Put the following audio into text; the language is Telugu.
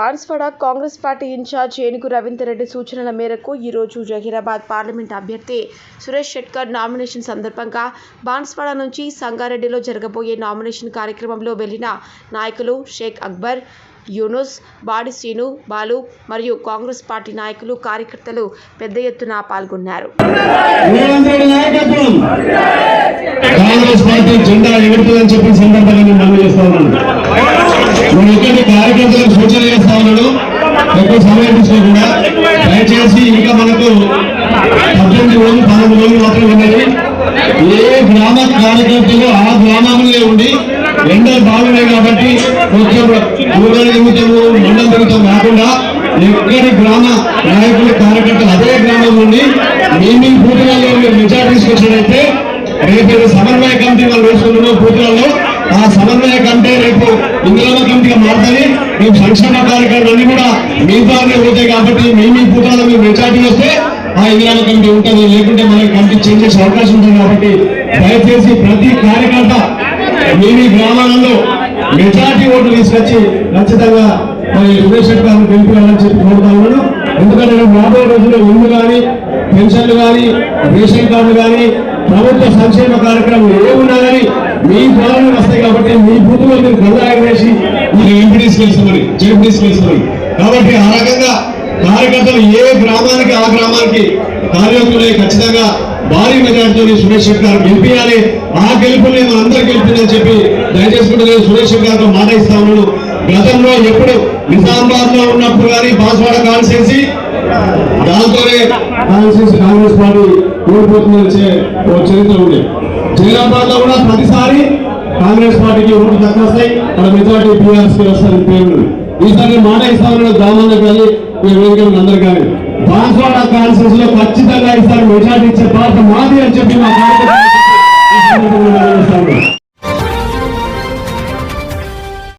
బాన్స్వాడ కాంగ్రెస్ పార్టీ ఇన్ఛార్జ్ ఏనుగు రవీందర్ రెడ్డి సూచనల మేరకు ఈరోజు జహీరాబాద్ పార్లమెంట్ అభ్యర్థి సురేష్ షెట్కర్ నామినేషన్ సందర్భంగా బాన్స్వాడ నుంచి సంగారెడ్డిలో జరగబోయే నామినేషన్ కార్యక్రమంలో వెళ్ళిన నాయకులు షేక్ అక్బర్ యూనుస్ బాడి శ్రీను బాలు మరియు కాంగ్రెస్ పార్టీ నాయకులు కార్యకర్తలు పెద్ద ఎత్తున పాల్గొన్నారు. కాంగ్రెస్ పార్టీ జెండా ఎగురుతుందని చెప్పిన సందర్భంగా నేను మనవి చేస్తా ఉన్నాను నేను ఇక్కడి కార్యకర్తలకు సూచన చేస్తా ఉన్నాను ఎక్కువ సమయం తీసుకోకుండా దయచేసి ఇంకా మనకు పద్దెనిమిది రోజులు పదమూడు రోజులు మాత్రం ఉన్నాయి ఏ గ్రామ కార్యకర్తలు ఆ గ్రామంలో ఉండి ఎండలు బాగున్నాయి కాబట్టి కొంచెం ఊరని తిరుగుతాము మండలం తిరుగుతాం కాకుండా ఎక్కడి గ్రామ నాయకులు కార్యకర్తలు అదే గ్రామం నుండి మేము మీ బూతులలో మీరు మెజార్టీ తీసుకొచ్చినట్లయితే రేపు సమన్వయ కమిటీ వాళ్ళు వేసుకుంటున్నాం బూతులలో. ఆ సమన్వయ కమిటీ రేపు ఇందులో కమిటీగా మారుతుంది. మీ సంక్షేమ కార్యక్రమాలన్నీ కూడా మీ ద్వారానే పోతాయి కాబట్టి మీ మీ పుట్టాల మీరు మెజార్టీ వస్తే ఆ ఇందిరామ కమిటీ ఉంటుంది. లేకుంటే మనకి కమిటీ చేంజ్ చేసే అవకాశం ఉంటుంది కాబట్టి దయచేసి ప్రతి కార్యకర్త మీ మీ గ్రామాలలో మెజార్టీ ఓట్లు తీసుకొచ్చి ఖచ్చితంగా మరి సురేష్ శెట్టి పెంపుకోవాలని చెప్పి కోరుతా ఉన్నాను. ఎందుకంటే రేపు రాబోయే రోజుల్లో ఇల్లు కానీ పెన్షన్లు కానీ రేషన్ కార్డు కానీ ప్రభుత్వ సంక్షేమ కార్యక్రమం ఏమున్నా కానీ మీ ఫలాలు వస్తాయి కాబట్టి మీ బూత్లో మీరు గందరగోళం వేసి మీరు ఎంపీడీస్ గెలుస్తామని జెడ్పీడీస్ గెలుస్తామని కాబట్టి ఆ రకంగా కార్యకర్తలు ఏ గ్రామానికి ఆ గ్రామానికి కార్యకర్తలే ఖచ్చితంగా భారీ మెజార్టీతో సురేష్ శెట్టి గారు గెలిపించాలి. ఆ గెలుపుని మనం అందరూ గెలిపిందని చెప్పి దయచేసుకుంటే నేను సురేష్ శెట్టి గారితో మాట ఇస్తా ఉన్నాను. గతంలో ఎప్పుడు నిజామాబాద్లో ఉన్నప్పుడు కానీ బాన్స్వాడ కాన్స్టిట్యున్సీ దాంతోనే కాన్స్టిట్యున్సీ కాంగ్రెస్ పార్టీ ఓడిపోతుందని చరిత్ర ఉంది. జైరాబాద్లో కూడా ప్రతిసారి కాంగ్రెస్ పార్టీకి ఓట్లు తక్కువ వస్తాయి. మన మెజార్టీ బీఆర్ఎస్కి వస్తారని పేరు ఈసారి మాట ఇస్తామని గ్రామాలకు కానీ వేదికలు వేదికలకు అందరు కానీ బాన్స్వాడ కాన్స్టిట్యున్సీ లో ఖచ్చితంగా ఈసారి మెజార్టీ ఇచ్చే పార్టీ మాది అని చెప్పి మా కార్యకర్తలు